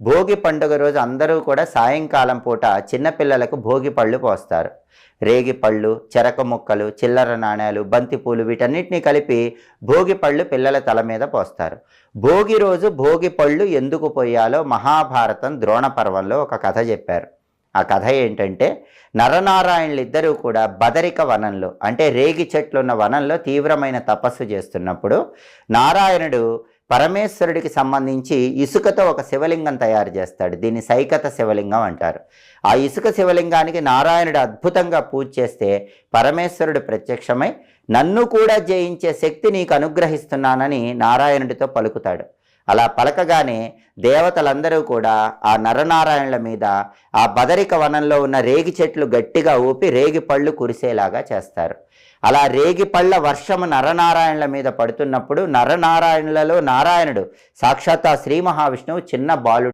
భోగి పండుగ రోజు అందరూ కూడా సాయంకాలం పూట చిన్నపిల్లలకు భోగి పళ్ళు పోస్తారు. రేగి పళ్ళు చెరక ముక్కలు చిల్లర నాణ్యాలు బంతిపూలు వీటన్నిటిని కలిపి భోగి పళ్ళు పిల్లల తల మీద పోస్తారు. భోగి రోజు భోగి పళ్ళు ఎందుకు పోయాలో మహాభారతం ద్రోణ పర్వంలో ఒక కథ చెప్పారు. ఆ కథ ఏంటంటే నరనారాయణులు ఇద్దరూ కూడా బదరిక వనంలో అంటే రేగి చెట్లున్న వనంలో తీవ్రమైన తపస్సు చేస్తున్నప్పుడు నారాయణుడు పరమేశ్వరుడికి సంబంధించి ఇసుకతో ఒక శివలింగం తయారు చేస్తాడు. దీన్ని సైకత శివలింగం అంటారు. ఆ ఇసుక శివలింగానికి నారాయణుడు అద్భుతంగా పూజ చేస్తే పరమేశ్వరుడు ప్రత్యక్షమై నన్ను కూడా జయించే శక్తి నీకు అనుగ్రహిస్తున్నానని నారాయణుడితో పలుకుతాడు. అలా పలకగానే దేవతలందరూ కూడా ఆ నరనారాయణుల మీద ఆ బదరిక వనంలో ఉన్న రేగి చెట్లు గట్టిగా ఊపి రేగి పళ్ళు కురిసేలాగా చేస్తారు. అలా రేగి పళ్ళ వర్షము నరనారాయణుల మీద పడుతున్నప్పుడు నరనారాయణులలో నారాయణుడు సాక్షాత్ ఆ శ్రీ మహావిష్ణువు చిన్న బాలుడు